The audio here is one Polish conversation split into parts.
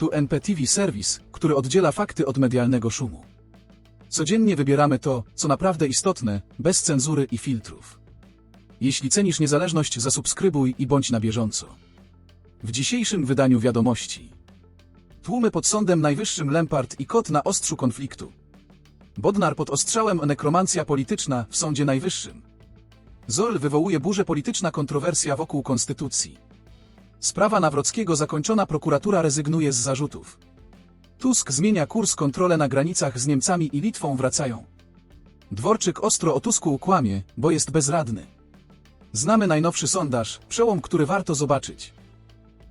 Tu NPTV Service, który oddziela fakty od medialnego szumu. Codziennie wybieramy to, co naprawdę istotne, bez cenzury i filtrów. Jeśli cenisz niezależność, zasubskrybuj i bądź na bieżąco. W dzisiejszym wydaniu wiadomości. Tłumy pod sądem najwyższym Lempart i kot na ostrzu konfliktu. Bodnar pod ostrzałem nekromancja polityczna w Sądzie Najwyższym. Zol wywołuje burzę polityczna kontrowersja wokół konstytucji. Sprawa Nawrockiego zakończona prokuratura rezygnuje z zarzutów. Tusk zmienia kurs kontrole na granicach z Niemcami i Litwą wracają. Dworczyk ostro o Tusku kłamie, bo jest bezradny. Znamy najnowszy sondaż, przełom, który warto zobaczyć.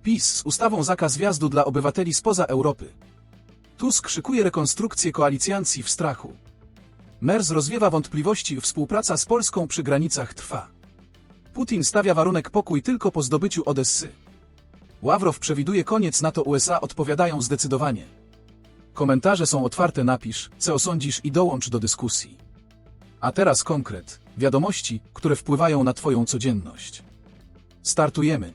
PiS z ustawą zakaz wjazdu dla obywateli spoza Europy. Tusk szykuje rekonstrukcję koalicjancji w strachu. Merz rozwiewa wątpliwości, współpraca z Polską przy granicach trwa. Putin stawia warunek pokój tylko po zdobyciu Odessy. Ławrow przewiduje koniec NATO USA odpowiadają zdecydowanie. Komentarze są otwarte napisz, co osądzisz i dołącz do dyskusji. A teraz konkret, wiadomości, które wpływają na Twoją codzienność. Startujemy.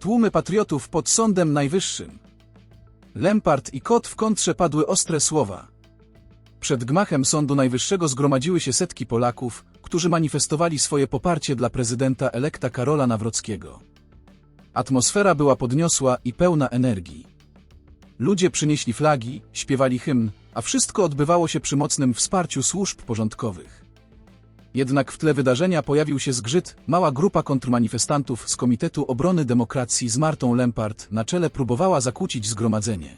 Tłumy patriotów pod Sądem Najwyższym. Lempart i Kot w kontrze padły ostre słowa. Przed gmachem Sądu Najwyższego zgromadziły się setki Polaków, którzy manifestowali swoje poparcie dla prezydenta elekta Karola Nawrockiego. Atmosfera była podniosła i pełna energii. Ludzie przynieśli flagi, śpiewali hymn, a wszystko odbywało się przy mocnym wsparciu służb porządkowych. Jednak w tle wydarzenia pojawił się zgrzyt, mała grupa kontrmanifestantów z Komitetu Obrony Demokracji z Martą Lempart na czele próbowała zakłócić zgromadzenie.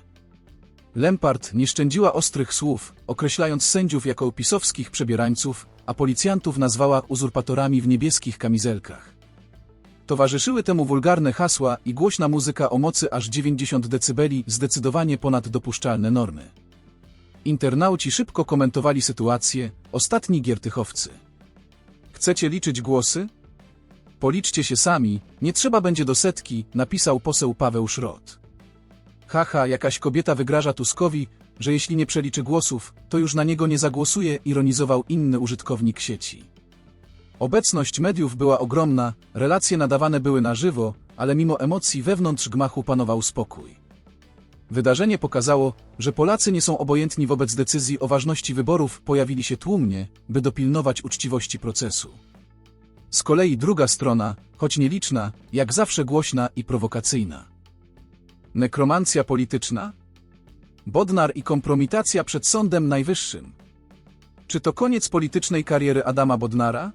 Lempart nie szczędziła ostrych słów, określając sędziów jako pisowskich przebierańców, a policjantów nazwała uzurpatorami w niebieskich kamizelkach. Towarzyszyły temu wulgarne hasła i głośna muzyka o mocy aż 90 dB zdecydowanie ponad dopuszczalne normy. Internauci szybko komentowali sytuację, ostatni giertychowcy. Chcecie liczyć głosy? Policzcie się sami, nie trzeba będzie do setki, napisał poseł Paweł Szrot. Haha, jakaś kobieta wygraża Tuskowi, że jeśli nie przeliczy głosów, to już na niego nie zagłosuje, ironizował inny użytkownik sieci. Obecność mediów była ogromna, relacje nadawane były na żywo, ale mimo emocji wewnątrz gmachu panował spokój. Wydarzenie pokazało, że Polacy nie są obojętni wobec decyzji o ważności wyborów, pojawili się tłumnie, by dopilnować uczciwości procesu. Z kolei druga strona, choć nieliczna, jak zawsze głośna i prowokacyjna. Nekromancja polityczna? Bodnar i kompromitacja przed Sądem Najwyższym. Czy to koniec politycznej kariery Adama Bodnara?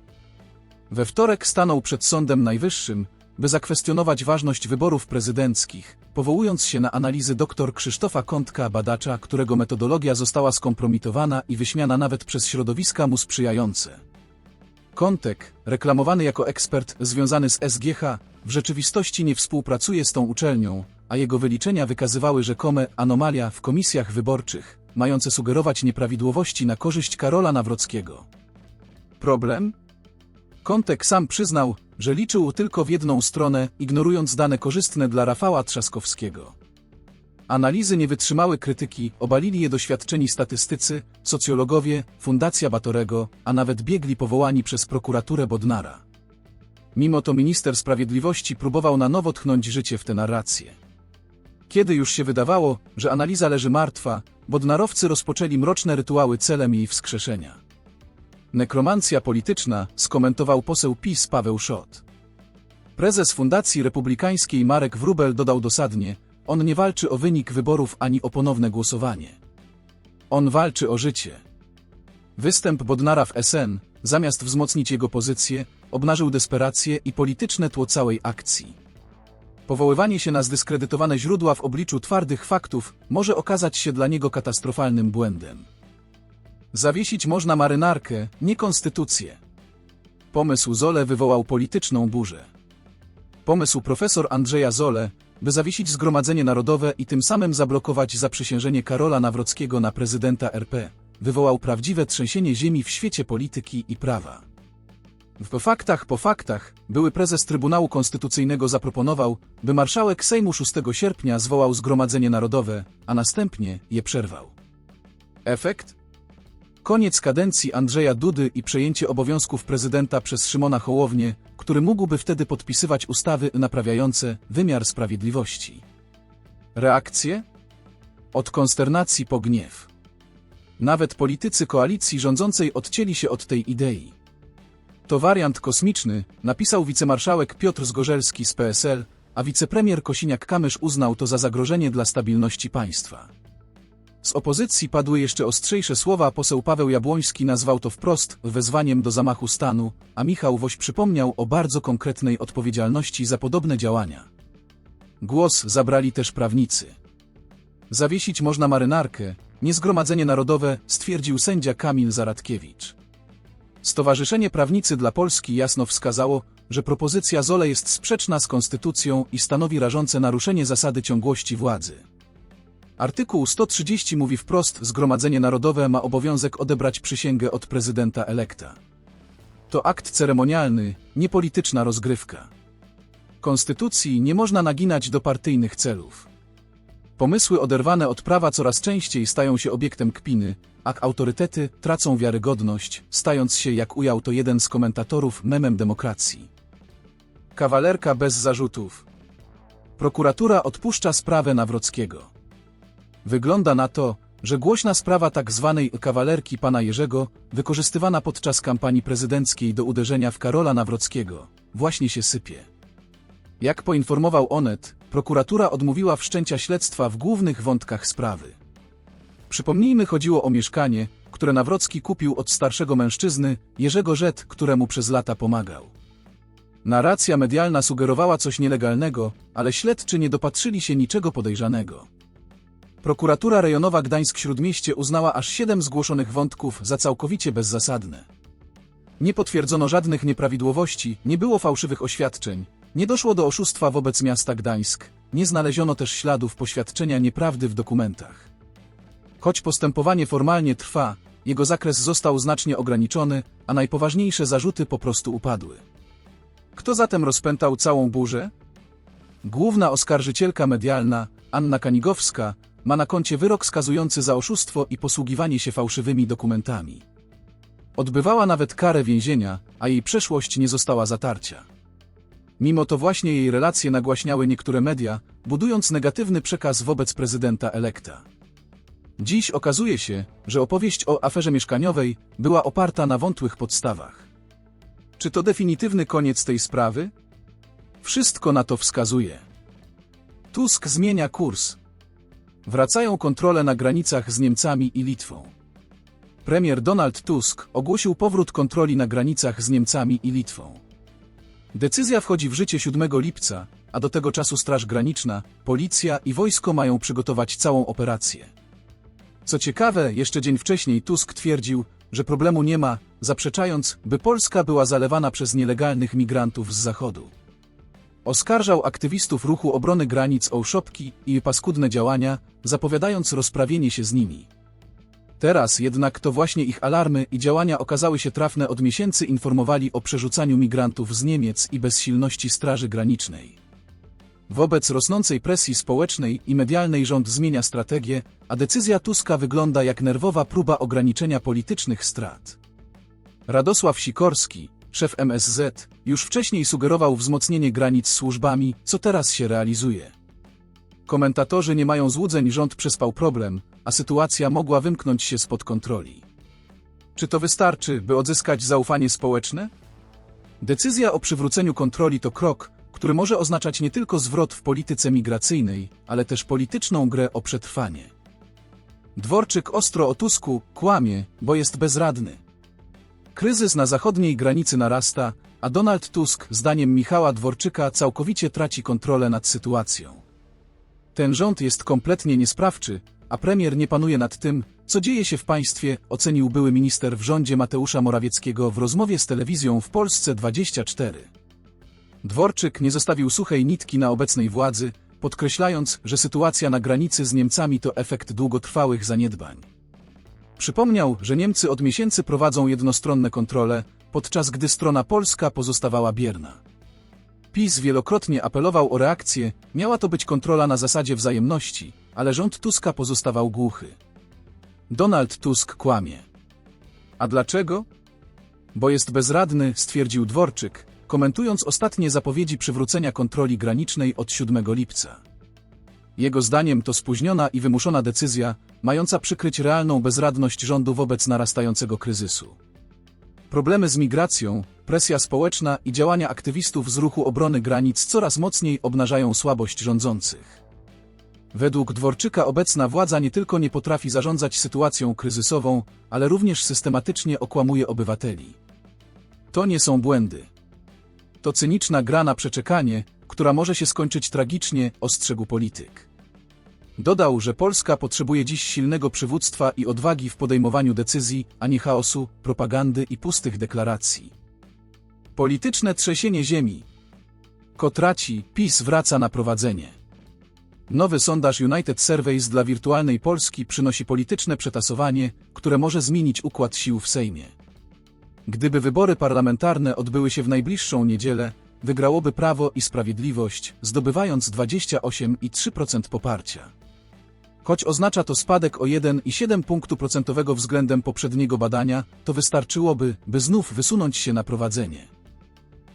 We wtorek stanął przed Sądem Najwyższym, by zakwestionować ważność wyborów prezydenckich, powołując się na analizy dr Krzysztofa Kątka, badacza, którego metodologia została skompromitowana i wyśmiana nawet przez środowiska mu sprzyjające. Kątek, reklamowany jako ekspert związany z SGH, w rzeczywistości nie współpracuje z tą uczelnią, a jego wyliczenia wykazywały rzekome anomalia w komisjach wyborczych, mające sugerować nieprawidłowości na korzyść Karola Nawrockiego. Problem? Kątek sam przyznał, że liczył tylko w jedną stronę, ignorując dane korzystne dla Rafała Trzaskowskiego. Analizy nie wytrzymały krytyki, obalili je doświadczeni statystycy, socjologowie, Fundacja Batorego, a nawet biegli powołani przez prokuraturę Bodnara. Mimo to minister sprawiedliwości próbował na nowo tchnąć życie w tę narrację. Kiedy już się wydawało, że analiza leży martwa, bodnarowcy rozpoczęli mroczne rytuały celem jej wskrzeszenia. Nekromancja polityczna, skomentował poseł PiS Paweł Szot. Prezes Fundacji Republikańskiej Marek Wrubel dodał dosadnie, on nie walczy o wynik wyborów ani o ponowne głosowanie. On walczy o życie. Występ Bodnara w SN, zamiast wzmocnić jego pozycję, obnażył desperację i polityczne tło całej akcji. Powoływanie się na zdyskredytowane źródła w obliczu twardych faktów może okazać się dla niego katastrofalnym błędem. Zawiesić można marynarkę, nie konstytucję. Pomysł Zole wywołał polityczną burzę. Pomysł profesor Andrzeja Zole, by zawiesić Zgromadzenie Narodowe i tym samym zablokować zaprzysiężenie Karola Nawrockiego na prezydenta RP, wywołał prawdziwe trzęsienie ziemi w świecie polityki i prawa. W faktach po faktach, były prezes Trybunału Konstytucyjnego zaproponował, by marszałek Sejmu 6 sierpnia zwołał Zgromadzenie Narodowe, a następnie je przerwał. Efekt? Koniec kadencji Andrzeja Dudy i przejęcie obowiązków prezydenta przez Szymona Hołownię, który mógłby wtedy podpisywać ustawy naprawiające wymiar sprawiedliwości. Reakcje? Od konsternacji po gniew. Nawet politycy koalicji rządzącej odcięli się od tej idei. To wariant kosmiczny, napisał wicemarszałek Piotr Zgorzelski z PSL, a wicepremier Kosiniak-Kamysz uznał to za zagrożenie dla stabilności państwa. Z opozycji padły jeszcze ostrzejsze słowa, poseł Paweł Jabłoński nazwał to wprost wezwaniem do zamachu stanu, a Michał Woś przypomniał o bardzo konkretnej odpowiedzialności za podobne działania. Głos zabrali też prawnicy. Zawiesić można marynarkę, nie Zgromadzenie Narodowe, stwierdził sędzia Kamil Zaradkiewicz. Stowarzyszenie Prawnicy dla Polski jasno wskazało, że propozycja Zole jest sprzeczna z konstytucją i stanowi rażące naruszenie zasady ciągłości władzy. Artykuł 130 mówi wprost, Zgromadzenie Narodowe ma obowiązek odebrać przysięgę od prezydenta elekta. To akt ceremonialny, nie polityczna rozgrywka. Konstytucji nie można naginać do partyjnych celów. Pomysły oderwane od prawa coraz częściej stają się obiektem kpiny, a autorytety tracą wiarygodność, stając się, jak ujął to jeden z komentatorów, memem demokracji. Kawalerka bez zarzutów. Prokuratura odpuszcza sprawę Nawrockiego. Wygląda na to, że głośna sprawa tak zwanej kawalerki pana Jerzego, wykorzystywana podczas kampanii prezydenckiej do uderzenia w Karola Nawrockiego, właśnie się sypie. Jak poinformował Onet, prokuratura odmówiła wszczęcia śledztwa w głównych wątkach sprawy. Przypomnijmy, chodziło o mieszkanie, które Nawrocki kupił od starszego mężczyzny, Jerzego Żet, któremu przez lata pomagał. Narracja medialna sugerowała coś nielegalnego, ale śledczy nie dopatrzyli się niczego podejrzanego. Prokuratura rejonowa Gdańsk-Śródmieście uznała aż siedem zgłoszonych wątków za całkowicie bezzasadne. Nie potwierdzono żadnych nieprawidłowości, nie było fałszywych oświadczeń, nie doszło do oszustwa wobec miasta Gdańsk, nie znaleziono też śladów poświadczenia nieprawdy w dokumentach. Choć postępowanie formalnie trwa, jego zakres został znacznie ograniczony, a najpoważniejsze zarzuty po prostu upadły. Kto zatem rozpętał całą burzę? Główna oskarżycielka medialna, Anna Kanigowska, ma na koncie wyrok skazujący za oszustwo i posługiwanie się fałszywymi dokumentami. Odbywała nawet karę więzienia, a jej przeszłość nie została zatarcia. Mimo to właśnie jej relacje nagłaśniały niektóre media, budując negatywny przekaz wobec prezydenta elekta. Dziś okazuje się, że opowieść o aferze mieszkaniowej była oparta na wątłych podstawach. Czy to definitywny koniec tej sprawy? Wszystko na to wskazuje. Tusk zmienia kurs. Wracają kontrole na granicach z Niemcami i Litwą. Premier Donald Tusk ogłosił powrót kontroli na granicach z Niemcami i Litwą. Decyzja wchodzi w życie 7 lipca, a do tego czasu Straż Graniczna, Policja i wojsko mają przygotować całą operację. Co ciekawe, jeszcze dzień wcześniej Tusk twierdził, że problemu nie ma, zaprzeczając, by Polska była zalewana przez nielegalnych migrantów z zachodu. Oskarżał aktywistów ruchu obrony granic o szopki i paskudne działania, zapowiadając rozprawienie się z nimi. Teraz jednak to właśnie ich alarmy i działania okazały się trafne od miesięcy informowali o przerzucaniu migrantów z Niemiec i bezsilności Straży Granicznej. Wobec rosnącej presji społecznej i medialnej rząd zmienia strategię, a decyzja Tuska wygląda jak nerwowa próba ograniczenia politycznych strat. Radosław Sikorski, szef MSZ, już wcześniej sugerował wzmocnienie granic służbami, co teraz się realizuje. Komentatorzy nie mają złudzeń, rząd przespał problem, a sytuacja mogła wymknąć się spod kontroli. Czy to wystarczy, by odzyskać zaufanie społeczne? Decyzja o przywróceniu kontroli to krok, który może oznaczać nie tylko zwrot w polityce migracyjnej, ale też polityczną grę o przetrwanie. Dworczyk ostro o Tusku kłamie, bo jest bezradny. Kryzys na zachodniej granicy narasta, a Donald Tusk, zdaniem Michała Dworczyka, całkowicie traci kontrolę nad sytuacją. Ten rząd jest kompletnie niesprawczy, a premier nie panuje nad tym, co dzieje się w państwie, ocenił były minister w rządzie Mateusza Morawieckiego w rozmowie z telewizją w Polsce 24. Dworczyk nie zostawił suchej nitki na obecnej władzy, podkreślając, że sytuacja na granicy z Niemcami to efekt długotrwałych zaniedbań. Przypomniał, że Niemcy od miesięcy prowadzą jednostronne kontrole, podczas gdy strona polska pozostawała bierna. PiS wielokrotnie apelował o reakcję, miała to być kontrola na zasadzie wzajemności, ale rząd Tuska pozostawał głuchy. Donald Tusk kłamie. A dlaczego? Bo jest bezradny, stwierdził Dworczyk, komentując ostatnie zapowiedzi przywrócenia kontroli granicznej od 7 lipca. Jego zdaniem to spóźniona i wymuszona decyzja, mająca przykryć realną bezradność rządu wobec narastającego kryzysu. Problemy z migracją, presja społeczna i działania aktywistów z ruchu obrony granic coraz mocniej obnażają słabość rządzących. Według Dworczyka obecna władza nie tylko nie potrafi zarządzać sytuacją kryzysową, ale również systematycznie okłamuje obywateli. To nie są błędy. To cyniczna gra na przeczekanie, która może się skończyć tragicznie, ostrzegł polityk. Dodał, że Polska potrzebuje dziś silnego przywództwa i odwagi w podejmowaniu decyzji, a nie chaosu, propagandy i pustych deklaracji. Polityczne trzęsienie ziemi. Kotraci, PiS wraca na prowadzenie. Nowy sondaż United Surveys dla wirtualnej Polski przynosi polityczne przetasowanie, które może zmienić układ sił w Sejmie. Gdyby wybory parlamentarne odbyły się w najbliższą niedzielę, wygrałoby Prawo i Sprawiedliwość, zdobywając 28,3% poparcia. Choć oznacza to spadek o 1,7 punktu procentowego względem poprzedniego badania, to wystarczyłoby, by znów wysunąć się na prowadzenie.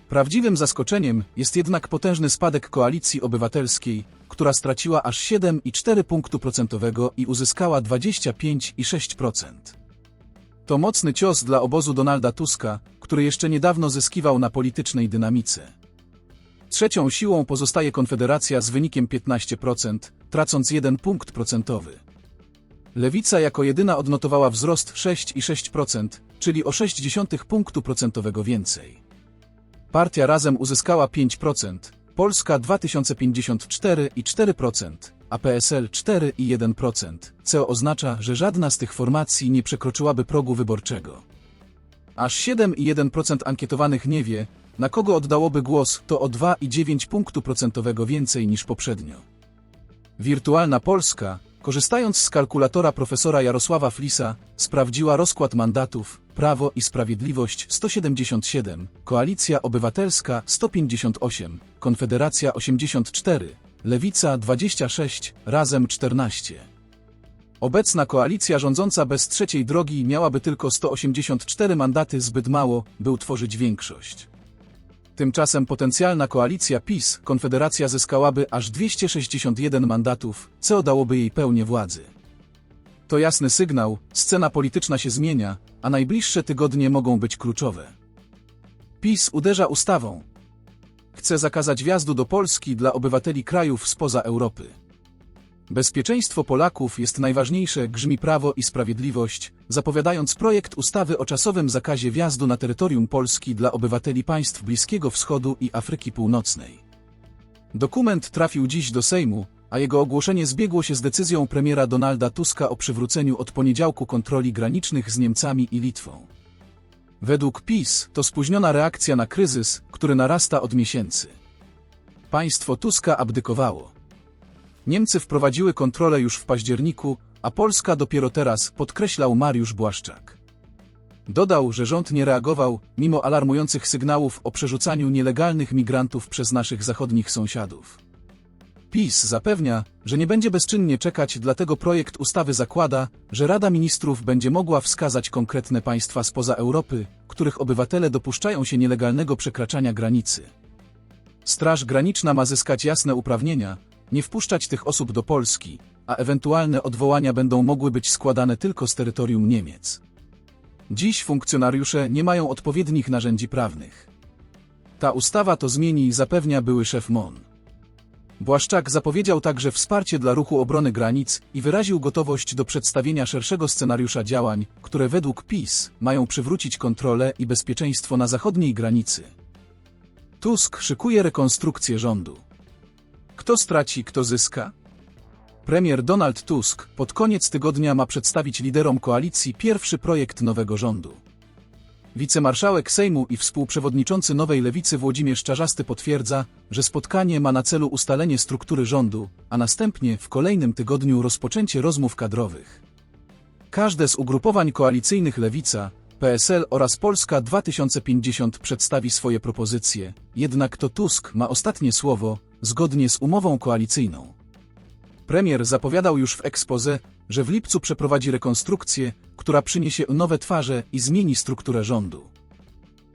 Prawdziwym zaskoczeniem jest jednak potężny spadek koalicji obywatelskiej, która straciła aż 7,4 punktu procentowego i uzyskała 25,6%. To mocny cios dla obozu Donalda Tuska, który jeszcze niedawno zyskiwał na politycznej dynamice. Trzecią siłą pozostaje Konfederacja z wynikiem 15%, tracąc 1 punkt procentowy. Lewica jako jedyna odnotowała wzrost 6,6%, czyli o 0,6 punktu procentowego więcej. Partia Razem uzyskała 5%, Polska 2054 i 4%, a PSL 4 i 1%, co oznacza, że żadna z tych formacji nie przekroczyłaby progu wyborczego. Aż 7,1% ankietowanych nie wie, na kogo oddałoby głos, to o 2,9 punktu procentowego więcej niż poprzednio. Wirtualna Polska, korzystając z kalkulatora profesora Jarosława Flisa, sprawdziła rozkład mandatów, Prawo i Sprawiedliwość 177, Koalicja Obywatelska 158, Konfederacja 84, Lewica 26, Razem 14. Obecna koalicja rządząca bez trzeciej drogi miałaby tylko 184 mandaty zbyt mało, by utworzyć większość. Tymczasem potencjalna koalicja PiS, Konfederacja zyskałaby aż 261 mandatów, co dałoby jej pełnię władzy. To jasny sygnał, scena polityczna się zmienia, a najbliższe tygodnie mogą być kluczowe. PiS uderza ustawą. Chce zakazać wjazdu do Polski dla obywateli krajów spoza Europy. Bezpieczeństwo Polaków jest najważniejsze, grzmi Prawo i Sprawiedliwość, zapowiadając projekt ustawy o czasowym zakazie wjazdu na terytorium Polski dla obywateli państw Bliskiego Wschodu i Afryki Północnej. Dokument trafił dziś do Sejmu, a jego ogłoszenie zbiegło się z decyzją premiera Donalda Tuska o przywróceniu od poniedziałku kontroli granicznych z Niemcami i Litwą. Według PiS to spóźniona reakcja na kryzys, który narasta od miesięcy. Państwo Tuska abdykowało. Niemcy wprowadziły kontrolę już w październiku, a Polska dopiero teraz, podkreślał Mariusz Błaszczak. Dodał, że rząd nie reagował, mimo alarmujących sygnałów o przerzucaniu nielegalnych migrantów przez naszych zachodnich sąsiadów. PiS zapewnia, że nie będzie bezczynnie czekać, dlatego projekt ustawy zakłada, że Rada Ministrów będzie mogła wskazać konkretne państwa spoza Europy, których obywatele dopuszczają się nielegalnego przekraczania granicy. Straż Graniczna ma zyskać jasne uprawnienia, nie wpuszczać tych osób do Polski, a ewentualne odwołania będą mogły być składane tylko z terytorium Niemiec. Dziś funkcjonariusze nie mają odpowiednich narzędzi prawnych. Ta ustawa to zmieni, zapewnia były szef MON. Błaszczak zapowiedział także wsparcie dla ruchu obrony granic i wyraził gotowość do przedstawienia szerszego scenariusza działań, które według PiS mają przywrócić kontrolę i bezpieczeństwo na zachodniej granicy. Tusk szykuje rekonstrukcję rządu. Kto straci, kto zyska? Premier Donald Tusk pod koniec tygodnia ma przedstawić liderom koalicji pierwszy projekt nowego rządu. Wicemarszałek Sejmu i współprzewodniczący Nowej Lewicy Włodzimierz Czarzasty potwierdza, że spotkanie ma na celu ustalenie struktury rządu, a następnie w kolejnym tygodniu rozpoczęcie rozmów kadrowych. Każde z ugrupowań koalicyjnych Lewica, PSL oraz Polska 2050 przedstawi swoje propozycje, jednak to Tusk ma ostatnie słowo, zgodnie z umową koalicyjną. Premier zapowiadał już w ekspoze, że w lipcu przeprowadzi rekonstrukcję, która przyniesie nowe twarze i zmieni strukturę rządu.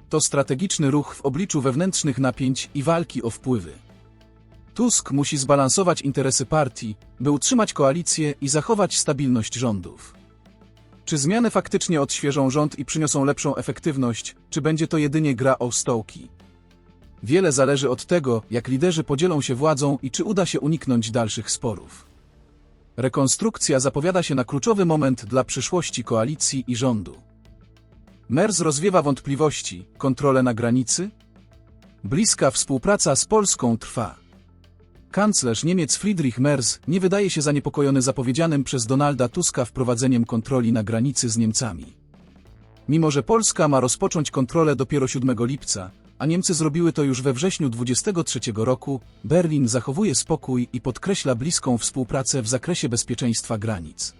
To strategiczny ruch w obliczu wewnętrznych napięć i walki o wpływy. Tusk musi zbalansować interesy partii, by utrzymać koalicję i zachować stabilność rządów. Czy zmiany faktycznie odświeżą rząd i przyniosą lepszą efektywność, czy będzie to jedynie gra o stołki? Wiele zależy od tego, jak liderzy podzielą się władzą i czy uda się uniknąć dalszych sporów. Rekonstrukcja zapowiada się na kluczowy moment dla przyszłości koalicji i rządu. Merz rozwiewa wątpliwości, kontrolę na granicy? Bliska współpraca z Polską trwa. Kanclerz Niemiec Friedrich Merz nie wydaje się zaniepokojony zapowiedzianym przez Donalda Tuska wprowadzeniem kontroli na granicy z Niemcami. Mimo, że Polska ma rozpocząć kontrolę dopiero 7 lipca, a Niemcy zrobiły to już we wrześniu 23 roku, Berlin zachowuje spokój i podkreśla bliską współpracę w zakresie bezpieczeństwa granic.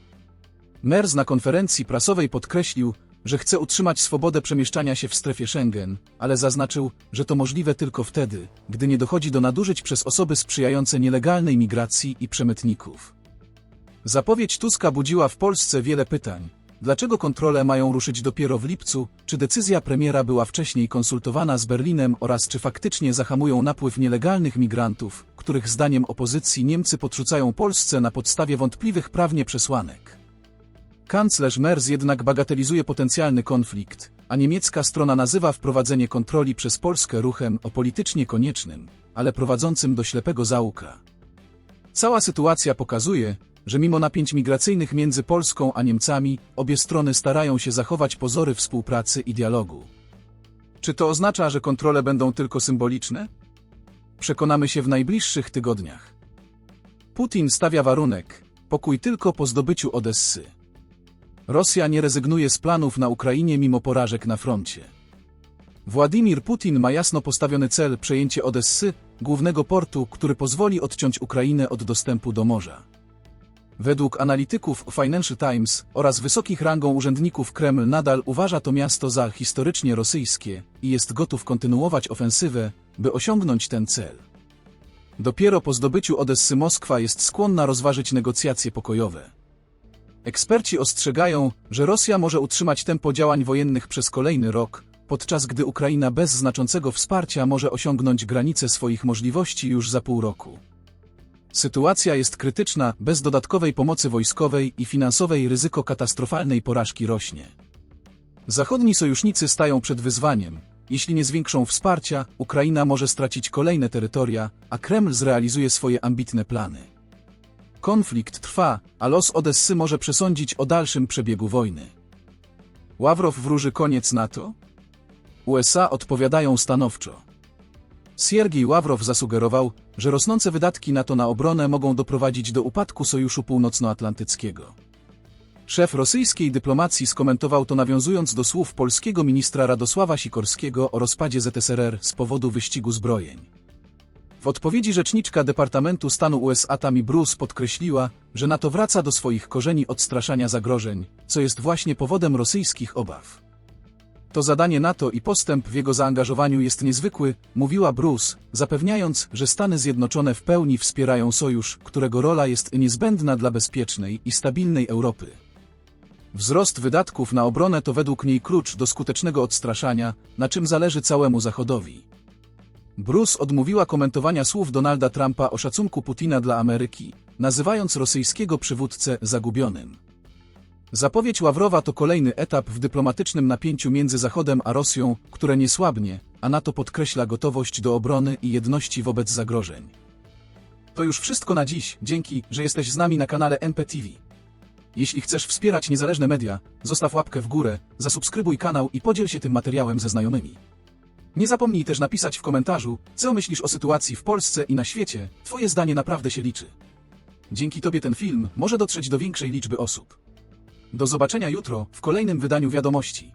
Merz na konferencji prasowej podkreślił, że chce utrzymać swobodę przemieszczania się w strefie Schengen, ale zaznaczył, że to możliwe tylko wtedy, gdy nie dochodzi do nadużyć przez osoby sprzyjające nielegalnej migracji i przemytników. Zapowiedź Tuska budziła w Polsce wiele pytań. Dlaczego kontrole mają ruszyć dopiero w lipcu? Czy decyzja premiera była wcześniej konsultowana z Berlinem oraz czy faktycznie zahamują napływ nielegalnych migrantów, których zdaniem opozycji Niemcy podrzucają Polsce na podstawie wątpliwych prawnie przesłanek? Kanclerz Merz jednak bagatelizuje potencjalny konflikt, a niemiecka strona nazywa wprowadzenie kontroli przez Polskę ruchem o politycznie koniecznym, ale prowadzącym do ślepego zaułka. Cała sytuacja pokazuje, że mimo napięć migracyjnych między Polską a Niemcami, obie strony starają się zachować pozory współpracy i dialogu. Czy to oznacza, że kontrole będą tylko symboliczne? Przekonamy się w najbliższych tygodniach. Putin stawia warunek pokój tylko po zdobyciu Odessy. Rosja nie rezygnuje z planów na Ukrainie mimo porażek na froncie. Władimir Putin ma jasno postawiony cel przejęcie Odessy, głównego portu, który pozwoli odciąć Ukrainę od dostępu do morza. Według analityków Financial Times oraz wysokich rangą urzędników Kreml nadal uważa to miasto za historycznie rosyjskie i jest gotów kontynuować ofensywę, by osiągnąć ten cel. Dopiero po zdobyciu Odessy Moskwa jest skłonna rozważyć negocjacje pokojowe. Eksperci ostrzegają, że Rosja może utrzymać tempo działań wojennych przez kolejny rok, podczas gdy Ukraina bez znaczącego wsparcia może osiągnąć granice swoich możliwości już za pół roku. Sytuacja jest krytyczna, bez dodatkowej pomocy wojskowej i finansowej ryzyko katastrofalnej porażki rośnie. Zachodni sojusznicy stają przed wyzwaniem. Jeśli nie zwiększą wsparcia, Ukraina może stracić kolejne terytoria, a Kreml zrealizuje swoje ambitne plany. Konflikt trwa, a los Odessy może przesądzić o dalszym przebiegu wojny. Ławrow wróży koniec NATO? USA odpowiadają stanowczo. Siergiej Ławrow zasugerował, że rosnące wydatki NATO na obronę mogą doprowadzić do upadku Sojuszu Północnoatlantyckiego. Szef rosyjskiej dyplomacji skomentował to nawiązując do słów polskiego ministra Radosława Sikorskiego o rozpadzie ZSRR z powodu wyścigu zbrojeń. W odpowiedzi rzeczniczka Departamentu Stanu USA Tammy Bruce podkreśliła, że NATO wraca do swoich korzeni odstraszania zagrożeń, co jest właśnie powodem rosyjskich obaw. To zadanie NATO i postęp w jego zaangażowaniu jest niezwykły, mówiła Bruce, zapewniając, że Stany Zjednoczone w pełni wspierają sojusz, którego rola jest niezbędna dla bezpiecznej i stabilnej Europy. Wzrost wydatków na obronę to według niej klucz do skutecznego odstraszania, na czym zależy całemu Zachodowi. Bruce odmówiła komentowania słów Donalda Trumpa o szacunku Putina dla Ameryki, nazywając rosyjskiego przywódcę zagubionym. Zapowiedź Ławrowa to kolejny etap w dyplomatycznym napięciu między Zachodem a Rosją, które nie słabnie, a NATO podkreśla gotowość do obrony i jedności wobec zagrożeń. To już wszystko na dziś, dzięki, że jesteś z nami na kanale NPTV. Jeśli chcesz wspierać niezależne media, zostaw łapkę w górę, zasubskrybuj kanał i podziel się tym materiałem ze znajomymi. Nie zapomnij też napisać w komentarzu, co myślisz o sytuacji w Polsce i na świecie, twoje zdanie naprawdę się liczy. Dzięki tobie ten film może dotrzeć do większej liczby osób. Do zobaczenia jutro w kolejnym wydaniu wiadomości.